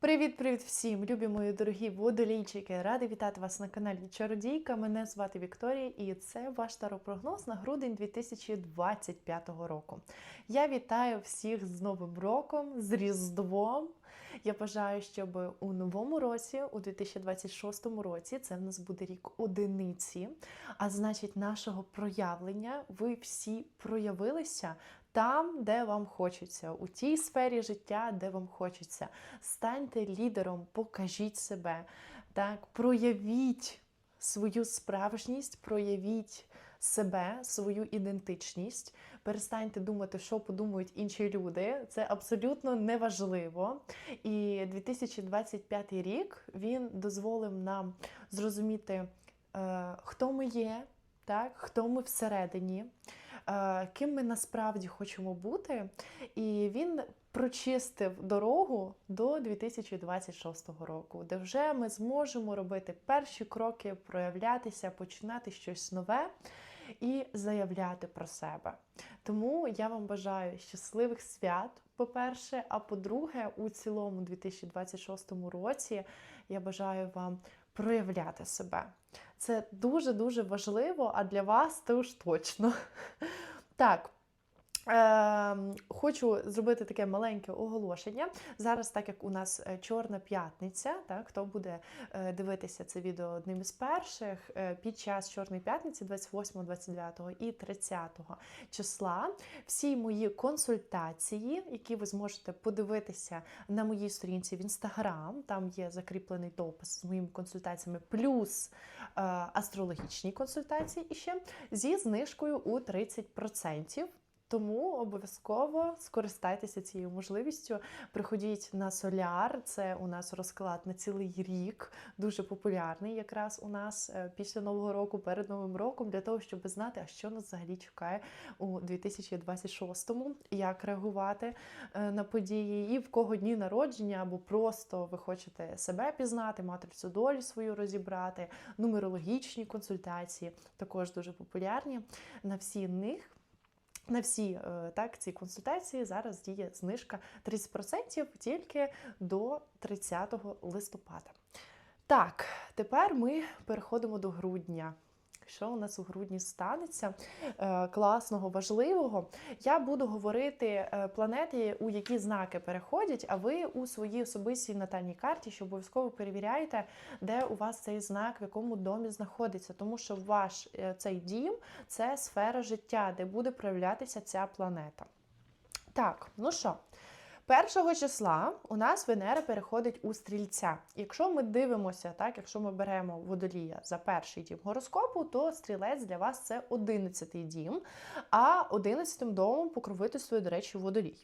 Привіт-привіт всім, любі мої дорогі водолійчики! Ради вітати вас на каналі Чародійка. Мене звати Вікторія, і це ваш таропрогноз на грудень 2025 року. Я вітаю всіх з Новим роком, з Різдвом. Я бажаю, щоб у новому році, у 2026 році, це в нас буде рік одиниці, а значить, нашого проявлення. Ви всі проявилися там, де вам хочеться, у тій сфері життя, де вам хочеться. Станьте лідером, покажіть себе, так, проявіть свою справжність, проявіть себе, свою ідентичність. Перестаньте думати, що подумають інші люди. Це абсолютно неважливо. І 2025 рік він дозволив нам зрозуміти, е, хто ми є, так, хто ми всередині. Е, Ким ми насправді хочемо бути, і він прочистив дорогу до 2026 року, де вже ми зможемо робити перші кроки, проявлятися, починати щось нове і заявляти про себе. Тому я вам бажаю щасливих свят, по-перше, а по-друге, у цілому 2026 році я бажаю вам проявляти себе. Це дуже-дуже важливо, а для вас то уж точно. Так. Е, хочу зробити таке маленьке оголошення. Зараз, так як у нас е, Чорна п'ятниця, так, хто буде е, дивитися це відео одним із перших, е, під час Чорної п'ятниці, 28, 29 і 30 числа, всі мої консультації, які ви зможете подивитися на моїй сторінці в інстаграм, там є закріплений допис з моїми консультаціями, плюс астрологічні консультації і ще зі знижкою у 30%. Тому обов'язково скористайтеся цією можливістю. Приходіть на соляр. Це у нас розклад на цілий рік, дуже популярний якраз у нас е, після нового року, перед новим роком, для того, щоб знати, а що нас взагалі чекає у 2026-му, як реагувати е, на події, і в кого дні народження, або просто ви хочете себе пізнати, матрицю долі свою розібрати, нумерологічні консультації також дуже популярні. На всі них. На всі е, так, ці консультації зараз діє знижка 30% тільки до 30 листопада. Так, тепер ми переходимо до грудня. Що у нас у грудні станеться е, класного, важливого? Я буду говорити е, планети, у які знаки переходять, а ви у своїй особистій натальній карті, що обов'язково перевіряєте, де у вас цей знак, в якому домі знаходиться. Тому що ваш е, цей дім це сфера життя, де буде проявлятися ця планета. Так, ну що? Першого числа у нас Венера переходить у стрільця. Якщо ми дивимося, так, якщо ми беремо водолія за перший дім гороскопу, то стрілець для вас це 11-й дім, а 11-м домом покровительствує, до речі, водолій.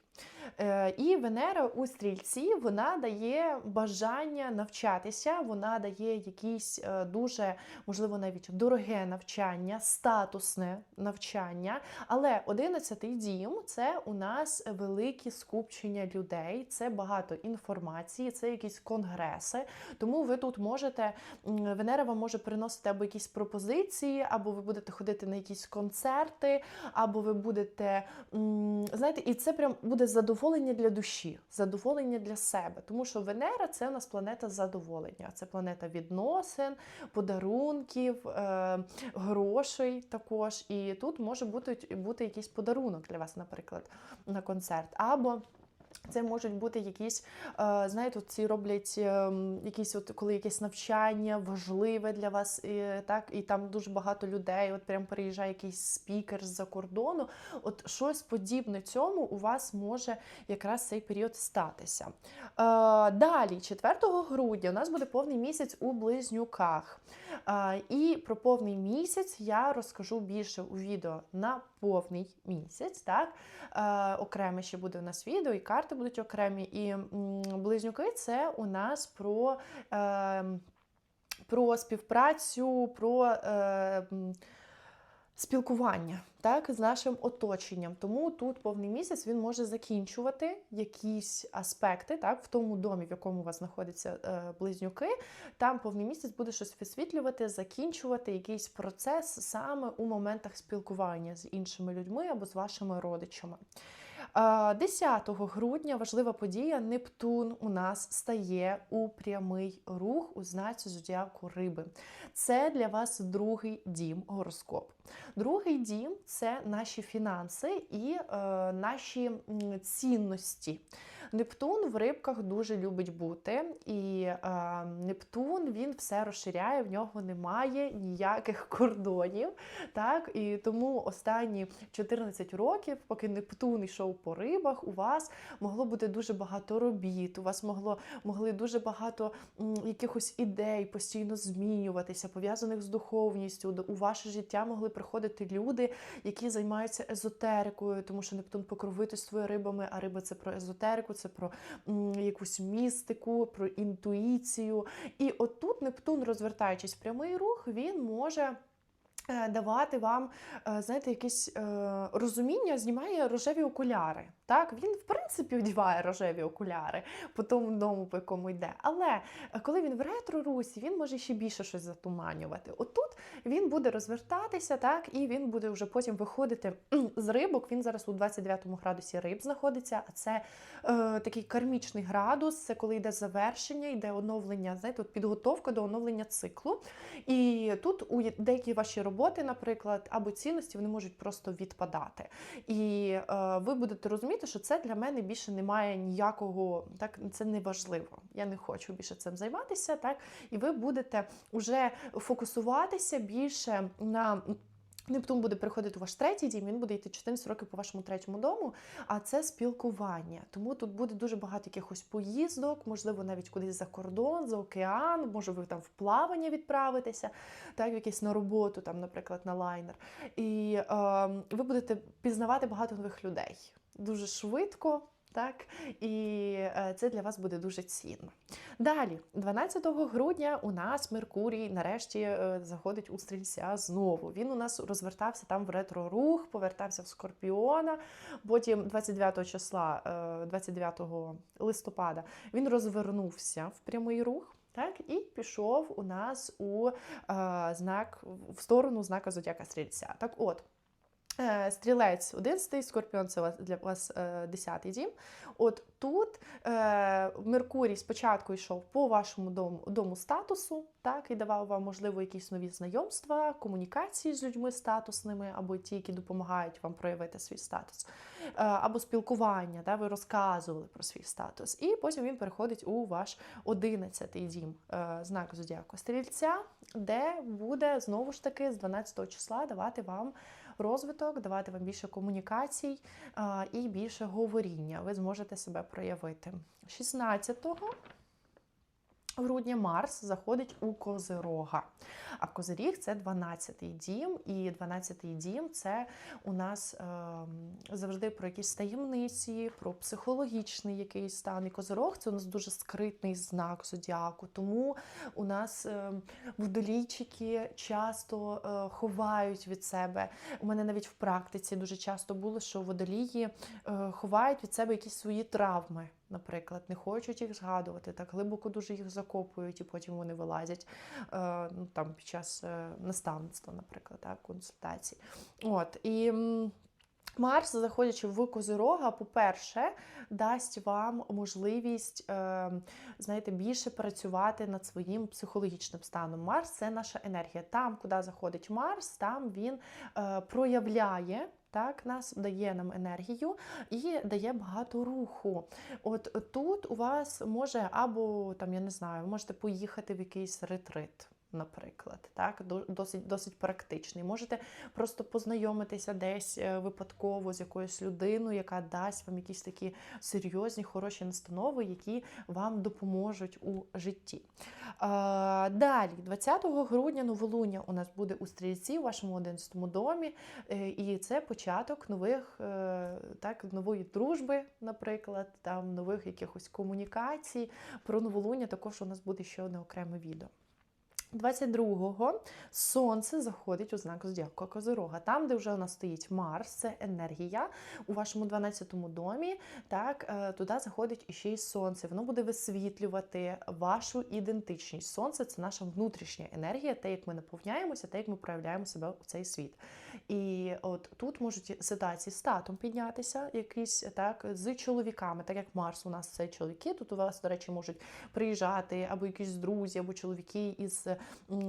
Е, і Венера у стрільці вона дає бажання навчатися, вона дає якісь е, дуже, можливо, навіть дороге навчання, статусне навчання. Але 11-й дім це у нас великі скупчення людей, це багато інформації, це якісь конгреси. Тому ви тут можете, Венера вам може приносити або якісь пропозиції, або ви будете ходити на якісь концерти, або ви будете, знаєте, і це прям буде задоволення для душі, задоволення для себе. Тому що Венера це у нас планета задоволення, це планета відносин, подарунків, е, грошей також. І тут може бути, бути якийсь подарунок для вас, наприклад, на концерт. Або це можуть бути якісь, е, знаєте, ці роблять е, якісь, от коли якесь навчання важливе для вас, і, так, і там дуже багато людей, от прям переїжджає якийсь спікер з-за кордону. От щось подібне цьому у вас може якраз цей період статися. Е, Далі, 4 грудня, у нас буде повний місяць у близнюках. І про повний місяць я розкажу більше у відео на повний місяць. Так? Е, Окреме ще буде у нас відео, і карти будуть окремі. І м, близнюки це у нас про. Е, про співпрацю, про е, спілкування так, з нашим оточенням. Тому тут повний місяць він може закінчувати якісь аспекти, так, в тому домі, в якому у вас знаходяться е, близнюки. Там повний місяць буде щось висвітлювати, закінчувати якийсь процес саме у моментах спілкування з іншими людьми або з вашими родичами. А, 10 грудня важлива подія. Нептун у нас стає у прямий рух у знаці зодіаку риби. Це для вас другий дім гороскоп. Другий дім це наші фінанси і е, наші цінності. Нептун в рибках дуже любить бути, і е, Нептун він все розширяє, в нього немає ніяких кордонів. Так? І тому останні 14 років, поки Нептун йшов по рибах, у вас могло бути дуже багато робіт, у вас могло могли дуже багато м, якихось ідей постійно змінюватися, пов'язаних з духовністю. У ваше життя могли приходити люди, які займаються езотерикою, тому що Нептун покровительствує рибами, а риба це про езотерику, це про якусь містику, про інтуїцію. І отут Нептун, розвертаючись в прямий рух, він може. Е, Давати вам, е, знаєте, якесь е, розуміння, знімає рожеві окуляри. Так, він в принципі вдіває рожеві окуляри по тому дому, по якому йде. Але коли він в ретро-русі, він може ще більше щось затуманювати. Отут він буде розвертатися, так, і він буде вже потім виходити з рибок. Він зараз у 29 градусі риб знаходиться, а це е, такий кармічний градус, це коли йде завершення, йде оновлення, знаєте, от підготовка до оновлення циклу. І тут у деякі ваші роботи, наприклад, або цінності, вони можуть просто відпадати. І е, ви будете розуміти, що це для мене більше немає ніякого, так це не важливо. Я не хочу більше цим займатися. Так, і ви будете вже фокусуватися більше на. Нептун буде приходити у ваш третій дім, він буде йти 14 років по вашому третьому дому, а це спілкування. Тому тут буде дуже багато якихось поїздок, можливо, навіть кудись за кордон, за океан, може ви там в плавання відправитеся, так, якесь на роботу, там, наприклад, на лайнер. І е, ви будете пізнавати багато нових людей дуже швидко. Так, і е, це для вас буде дуже цінно. Далі, 12 грудня, у нас Меркурій нарешті е, заходить у стрільця знову. Він у нас розвертався там в ретро-рух, повертався в Скорпіона. Потім 29 числа, е, 29 листопада, він розвернувся в прямий рух. Так, і пішов у нас у е, знак в сторону знака Зодіака Стрільця. Так от, Е, Стрілець 11, Скорпіон це для вас е, 10 дім. От тут е, Меркурій спочатку йшов по вашому дому, дому статусу, так, і давав вам, можливо, якісь нові знайомства, комунікації з людьми статусними, або ті, які допомагають вам проявити свій статус, е, або спілкування, да, ви розказували про свій статус. І потім він переходить у ваш 11 дім, е, знак Зодіаку Стрільця, де буде знову ж таки з 12 числа давати вам розвиток, давати вам більше комунікацій і більше говоріння. Ви зможете себе проявити. 16 грудня Марс заходить у Козирога. А Козиріг це 12-й дім, і 12-й дім це у нас е, завжди про якісь таємниці, про психологічний якийсь стан. І Козирог це у нас дуже скритний знак зодіаку. Тому у нас е, водолійчики часто е, ховають від себе. У мене навіть в практиці дуже часто було, що водолії е, ховають від себе якісь свої травми. Наприклад, не хочуть їх згадувати, так глибоко дуже їх закопують, і потім вони вилазять е, ну, там під час е, наставництва, наприклад, так, консультацій. От і. Марс, заходячи в Козирога, по-перше, дасть вам можливість, е, знаєте, більше працювати над своїм психологічним станом. Марс це наша енергія. Там, куди заходить Марс, там він проявляє. Так, нас дає нам енергію і дає багато руху. От тут у вас може або там, я не знаю, можете поїхати в якийсь ретрит, наприклад, так, до- досить, досить практичний. Можете просто познайомитися десь е, випадково з якоюсь людиною, яка дасть вам якісь такі серйозні, хороші настанови, які вам допоможуть у житті. Далі, 20 грудня новолуння у нас буде у стрільці у вашому 11 домі, е, і це початок нових е, так, нової дружби, наприклад, там нових якихось комунікацій. Про новолуння також у нас буде ще одне окреме відео. 22-го сонце заходить у знак зодіаку Козирога. Там, де вже у нас стоїть Марс, це енергія у вашому 12-му домі. Так, е, туди заходить іще й сонце. Воно буде висвітлювати вашу ідентичність. Сонце це наша внутрішня енергія, те, як ми наповняємося, те, як ми проявляємо себе у цей світ. І от тут можуть ситуації з татом піднятися, якісь так, з чоловіками, так як Марс у нас це чоловіки. Тут у вас, до речі, можуть приїжджати або якісь друзі, або чоловіки із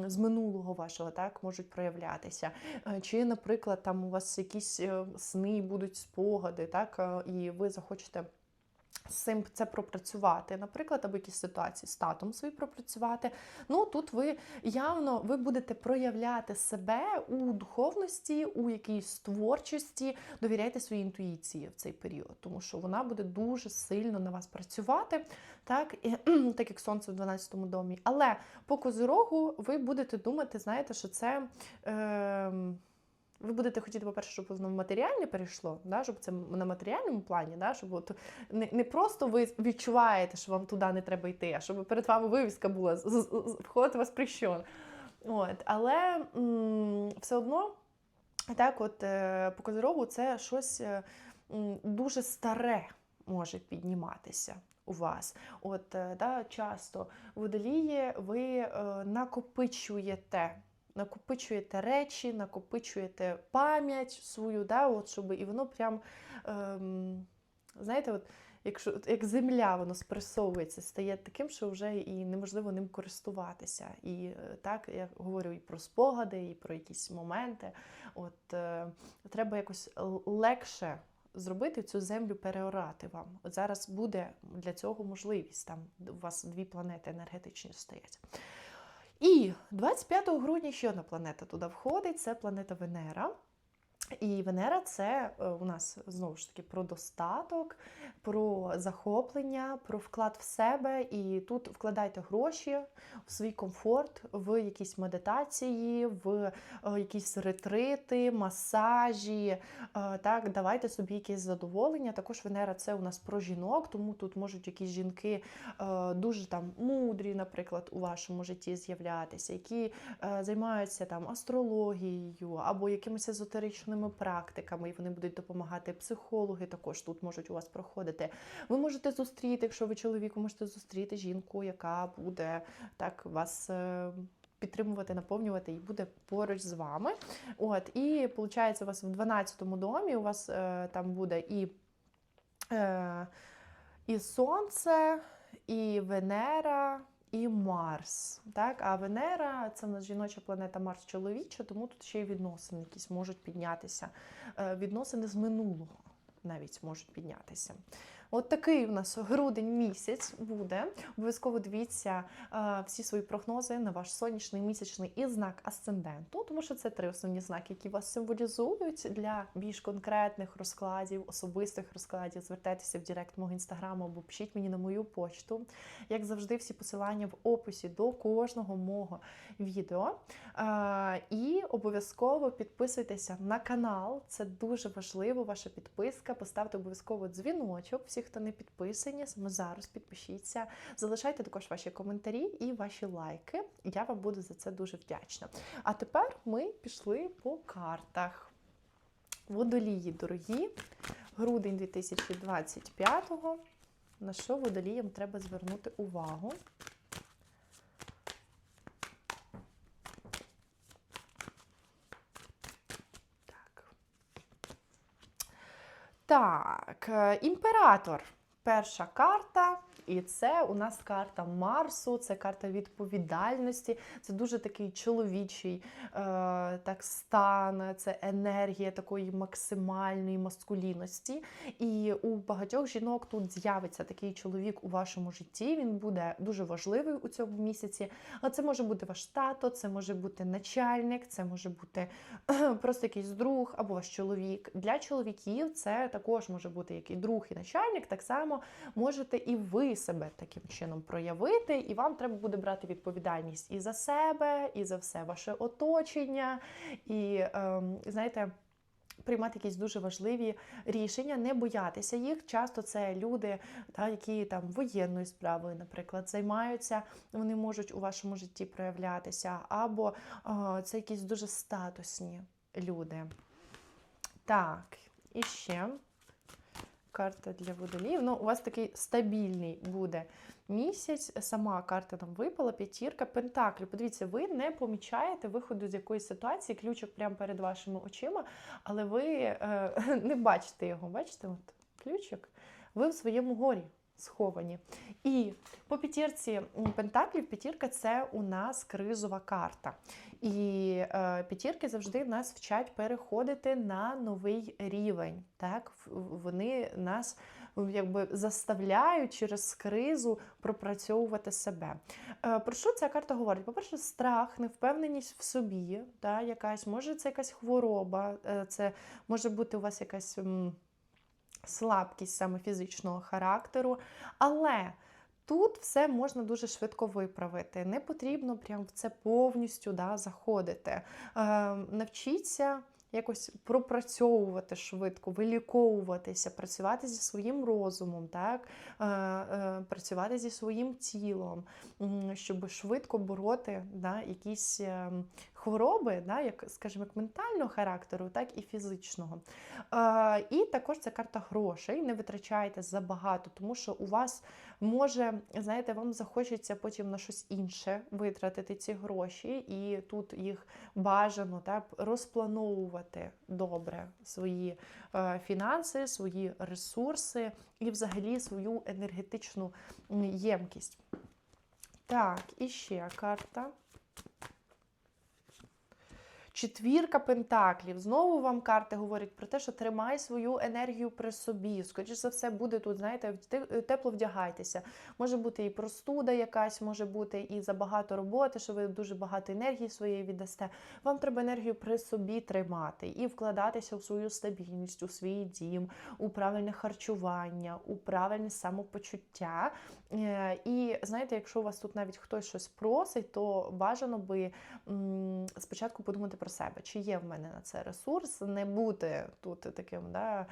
з минулого вашого так можуть проявлятися. Е, Чи, наприклад, там у вас якісь е, сни будуть спогади, так, е, і ви захочете. З цим це пропрацювати, наприклад, або якісь ситуації з татом свої пропрацювати. Ну тут ви явно ви будете проявляти себе у духовності, у якійсь творчості. Довіряйте своїй інтуїції в цей період, тому що вона буде дуже сильно на вас працювати, так і так як сонце в 12-му домі. Але по козирогу ви будете думати, знаєте, що це. Е, ви будете хотіти, по-перше, щоб воно в матеріальне перейшло, да, щоб це на матеріальному плані, да, щоб от не, не просто ви відчуваєте, що вам туди не треба йти, а щоб перед вами вивіска була з- з- з- вход. От, але м, все одно, так, от е, по козирогу це щось е, дуже старе може підніматися. У вас, от е, да, часто водолії ви е, накопичуєте накопичуєте речі, накопичуєте пам'ять свою, да, от, щоб і воно прям, ем, знаєте, от, якщо як земля воно спресовується, стає таким, що вже і неможливо ним користуватися. І е, так я говорю і про спогади, і про якісь моменти. От е, треба якось легше. Зробити цю землю переорати вам. От зараз буде для цього можливість. Там у вас дві планети енергетичні стоять. І 25 грудня ще одна планета туди входить це планета Венера. І Венера це е, у нас знову ж таки про достаток, про захоплення, про вклад в себе. І тут вкладайте гроші в свій комфорт, в якісь медитації, в е, якісь ретрити, масажі. Е, Так, давайте собі якесь задоволення. Також Венера це у нас про жінок, тому тут можуть якісь жінки дуже там мудрі, наприклад, у вашому житті з'являтися, які займаються там астрологією або якимись езотеричними практиками, і вони будуть допомагати. Психологи також тут можуть у вас проходити. Ви можете зустріти, якщо ви чоловік, ви можете зустріти жінку, яка буде так вас. е, Підтримувати, наповнювати і буде поруч з вами. От, і виходить, у вас в 12-му домі у вас е, там буде і, е, і Сонце, і Венера, і Марс. Так? А Венера це в нас жіноча планета Марс чоловіча, тому тут ще й відносини якісь можуть піднятися. Е, Відносини з минулого навіть можуть піднятися. От такий у нас грудень місяць буде. Обов'язково дивіться е, всі свої прогнози на ваш сонячний, місячний і знак асценденту, тому що це три основні знаки, які вас символізують для більш конкретних розкладів, особистих розкладів. Звертайтеся в Директ мого інстаграму або пишіть мені на мою почту. Як завжди, всі посилання в описі до кожного мого відео. Е, І обов'язково підписуйтеся на канал. Це дуже важливо, ваша підписка. Поставте обов'язково дзвіночок. Всі, хто не підписані, саме зараз підпишіться. Залишайте також ваші коментарі і ваші лайки. Я вам буду за це дуже вдячна. А тепер ми пішли по картах. Водолії, дорогі, грудень 2025-го. На що водоліям треба звернути увагу? Так. Так, е, імператор. Перша карта. І це у нас карта Марсу, це карта відповідальності. Це дуже такий чоловічий е, так, стан, це енергія такої максимальної маскулінності. І у багатьох жінок тут з'явиться такий чоловік у вашому житті. Він буде дуже важливий у цьому місяці. А це може бути ваш тато, це може бути начальник, це може бути просто якийсь друг або ваш чоловік. Для чоловіків це також може бути який друг і начальник. Так само можете і ви себе таким чином проявити, і вам треба буде брати відповідальність і за себе, і за все ваше оточення. І ем, знаєте. Приймати якісь дуже важливі рішення, не боятися їх. Часто це люди, та, які там воєнною справою, наприклад, займаються, вони можуть у вашому житті проявлятися, або о, це якісь дуже статусні люди. Так, і ще карта для водолів. Ну, у вас такий стабільний буде місяць. Сама карта нам випала, п'ятірка, пентаклі. Подивіться, ви не помічаєте виходу з якоїсь ситуації, ключик прямо перед вашими очима, але ви е, не бачите його. Бачите, от ключик? Ви в своєму горі сховані. І по п'ятірці Пентаклів, п'ятірка це у нас кризова карта. І е, п'ятірки завжди нас вчать переходити на новий рівень. Так? Вони нас якби заставляють через кризу пропрацьовувати себе. Е, про що ця карта говорить? По-перше, страх, невпевненість в собі, та, якась, може, це якась хвороба, е, це може бути у вас якась. Слабкість саме фізичного характеру. Але тут все можна дуже швидко виправити. Не потрібно прям в це повністю да, заходити. Е, Навчіться. Якось пропрацьовувати швидко, виліковуватися, працювати зі своїм розумом, так? Е, е, працювати зі своїм тілом, щоб швидко бороти да, якісь ем, хвороби, да, як, скажімо, як ментального характеру, так і фізичного. Е, І також це карта грошей. Не витрачайте забагато, тому що у вас може, знаєте, вам захочеться потім на щось інше витратити ці гроші, і тут їх бажано так, розплановувати добре свої е, фінанси, свої ресурси і взагалі свою енергетичну ємкість. Так, і ще карта. Четвірка пентаклів. Знову вам карти говорять про те, що тримай свою енергію при собі. Скоріше за все, буде тут, знаєте, тепло вдягайтеся. Може бути і простуда якась, може бути і забагато роботи, що ви дуже багато енергії своєї віддасте. Вам треба енергію при собі тримати і вкладатися у свою стабільність, у свій дім, у правильне харчування, у правильне самопочуття. Е, і знаєте, якщо у вас тут навіть хтось щось просить, то бажано би спочатку подумати про себе, чи є в мене на це ресурс, не бути тут таким да,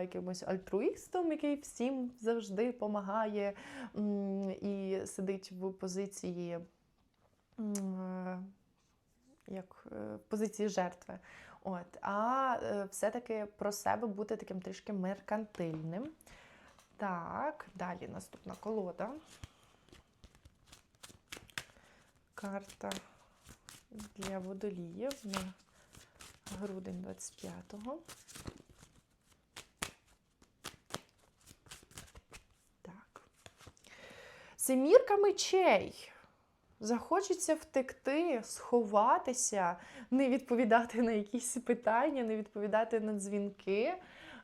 якимось альтруїстом, який всім завжди допомагає і сидить в позиції як в позиції жертви. От, А е, все-таки про себе бути таким трішки меркантильним. Так, далі наступна колода. Карта для водоліїв на грудень 25-го. Так. Семірка мечей. Захочеться втекти, сховатися, не відповідати на якісь питання, не відповідати на дзвінки.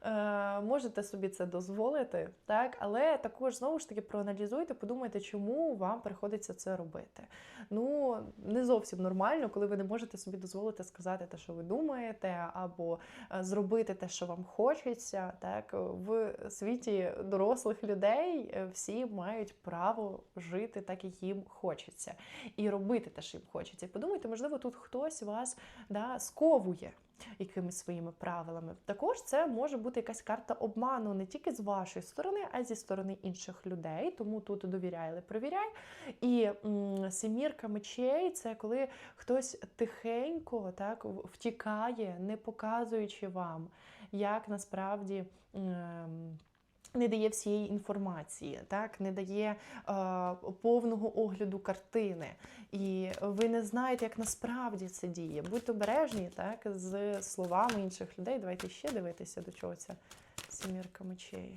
Е, можете собі це дозволити, так, але також знову ж таки проаналізуйте, подумайте, чому вам приходиться це робити. Ну, не зовсім нормально, коли ви не можете собі дозволити сказати те, що ви думаєте, або е, зробити те, що вам хочеться. Так, В світі дорослих людей е, всі мають право жити так, як їм хочеться, і робити те, що їм хочеться. І подумайте, можливо, тут хтось вас да, сковує якимись своїми правилами. Також це може бути якась карта обману не тільки з вашої сторони, а й зі сторони інших людей. Тому тут довіряй, але провіряй. І семірка мечей це коли хтось тихенько так втікає, не показуючи вам, як насправді. М, не дає всієї інформації, так не дає е, повного огляду картини, і ви не знаєте, як насправді це діє. Будьте обережні так, з словами інших людей. Давайте ще дивитися, до чого ця сімірка мечей.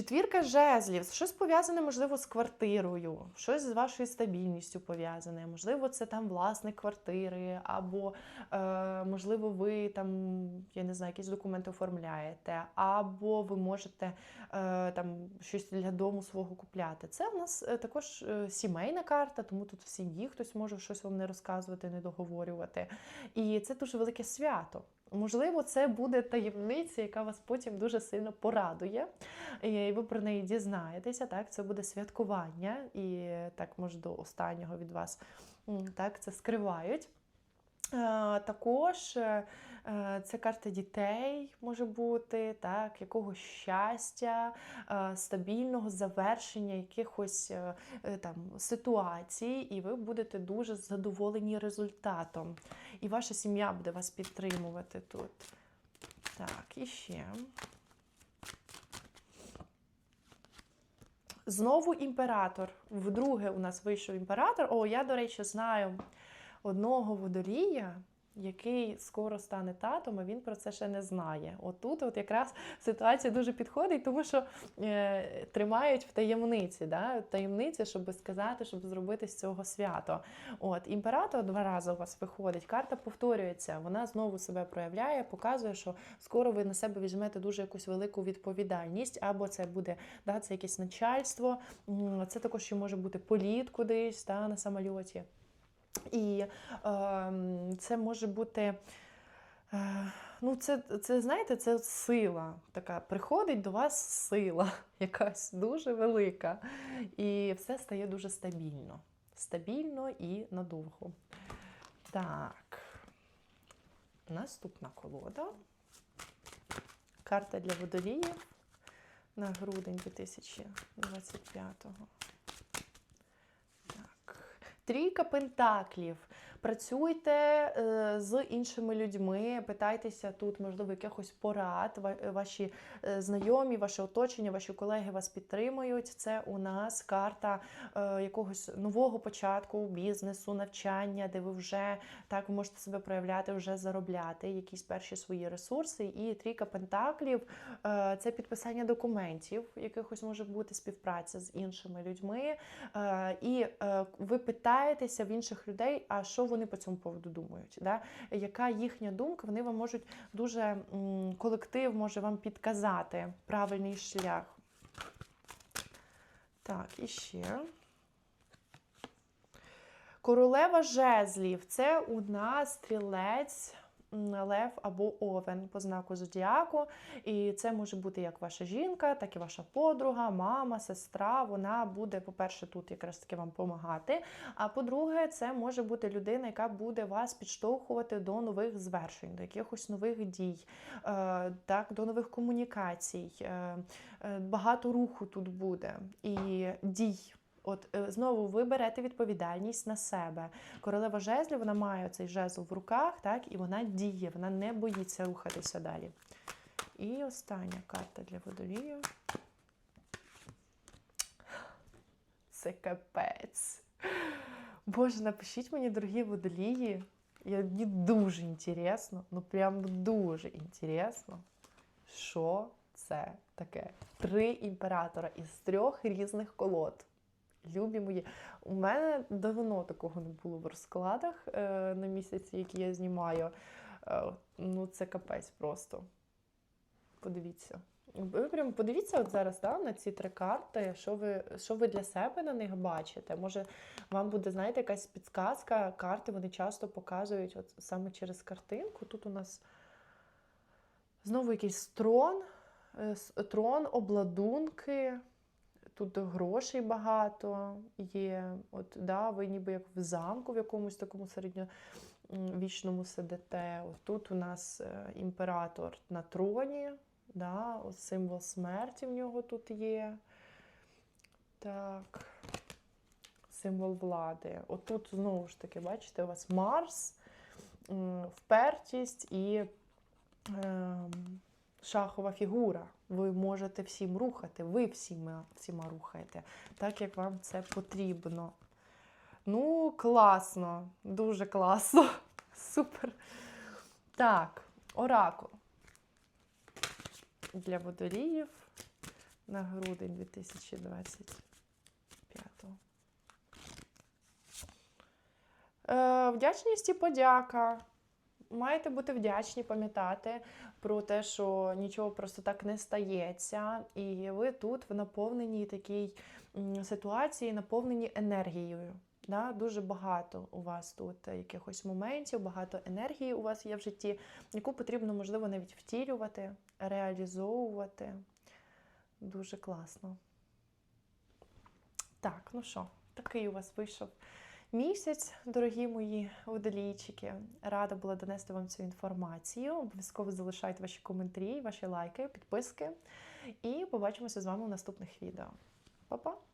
Четвірка жезлів, щось пов'язане, можливо, з квартирою, щось з вашою стабільністю пов'язане. Можливо, це там власник квартири, або, е, можливо, ви там, я не знаю, якісь документи оформляєте, або ви можете е, там щось для дому свого купляти. Це у нас е, також е, сімейна карта, тому тут в сім'ї хтось може щось вам не розказувати, не договорювати. І це дуже велике свято. Можливо, це буде таємниця, яка вас потім дуже сильно порадує, і ви про неї дізнаєтеся. Так, це буде святкування, і так може до останнього від вас так це скривають. Також е, е, це карта дітей може бути, так, якогось щастя, е, стабільного завершення якихось там ситуацій, і ви будете дуже задоволені результатом. І ваша сім'я буде вас підтримувати тут. Так, і ще. Знову імператор. Вдруге у нас вийшов імператор. О, я, до речі, знаю одного водолія, який скоро стане татом, а він про це ще не знає. Отут от якраз ситуація дуже підходить, тому що е, тримають в таємниці, да? таємниці, щоб сказати, щоб зробити з цього свято. От Імператор два рази у вас виходить, карта повторюється, вона знову себе проявляє, показує, що скоро ви на себе візьмете дуже якусь велику відповідальність, або це буде да, це якесь начальство, це також ще може бути політ кудись да, на самольоті. І е, це може бути. Е, ну, це, це, знаєте, це сила така. Приходить до вас сила якась дуже велика. І все стає дуже стабільно. Стабільно і надовго. Так, наступна колода. Карта для водоліїв на грудень 2025-го. Трійка пентаклів. Працюйте е, з іншими людьми, питайтеся тут, можливо, якихось порад. Ваші е, знайомі, ваше оточення, ваші колеги вас підтримують. Це у нас карта е, якогось нового початку бізнесу, навчання, де ви вже так можете себе проявляти, вже заробляти якісь перші свої ресурси. І трійка пентаклів це підписання документів, якихось може бути співпраця з іншими людьми. І ви питаєтеся в інших людей, а що вони по цьому поводу думають. Да? Яка їхня думка, вони вам можуть дуже колектив може вам підказати правильний шлях. Так, і ще. Королева жезлів це у нас стрілець лев або овен по знаку зодіаку. І це може бути як ваша жінка, так і ваша подруга, мама, сестра. Вона буде, по-перше, тут якраз таки вам допомагати. А по-друге, це може бути людина, яка буде вас підштовхувати до нових звершень, до якихось нових дій, е, так, до нових комунікацій. Е, е, багато руху тут буде і дій. От е, знову ви берете відповідальність на себе. Королева жезлів вона має цей жезл в руках, так, і вона діє, вона не боїться рухатися далі. І остання карта для водолію. Це капець. Боже, напишіть мені, дорогі водолії. Мені дуже інтересно, ну прям дуже інтересно, що це таке. Три імператора із трьох різних колод. Любі мої. У мене давно такого не було в розкладах е, на місяці, які я знімаю. Е, ну, це капець просто. Подивіться. Ви прям подивіться от зараз да, на ці три карти, що ви що ви для себе на них бачите. Може, вам буде, знаєте, якась підсказка. Карти вони часто показують от саме через картинку. Тут у нас знову якийсь трон, е, трон, обладунки. Тут грошей багато є. От, да, Ви ніби як в замку в якомусь такому середньовічному сидите. От Тут у нас е, імператор на троні, да, от символ смерті в нього тут є. Так, символ влади. От тут знову ж таки, бачите, у вас Марс, впертість і. Е, шахова фігура. Ви можете всім рухати, ви всіма, всіма рухаєте, так як вам це потрібно. Ну, класно, дуже класно. Супер. Так, оракул. Для водоліїв на грудень 2025. Е, Вдячність і подяка маєте бути вдячні, пам'ятати про те, що нічого просто так не стається, і ви тут в наповненій такій ситуації, наповнені енергією. Да, Дуже багато у вас тут якихось моментів, багато енергії у вас є в житті, яку потрібно, можливо, навіть втілювати, реалізовувати. Дуже класно. Так, ну що, такий у вас вийшов місяць, дорогі мої водолійчики. Рада була донести вам цю інформацію. Обов'язково залишайте ваші коментарі, ваші лайки, підписки. І побачимося з вами у наступних відео. Па-па!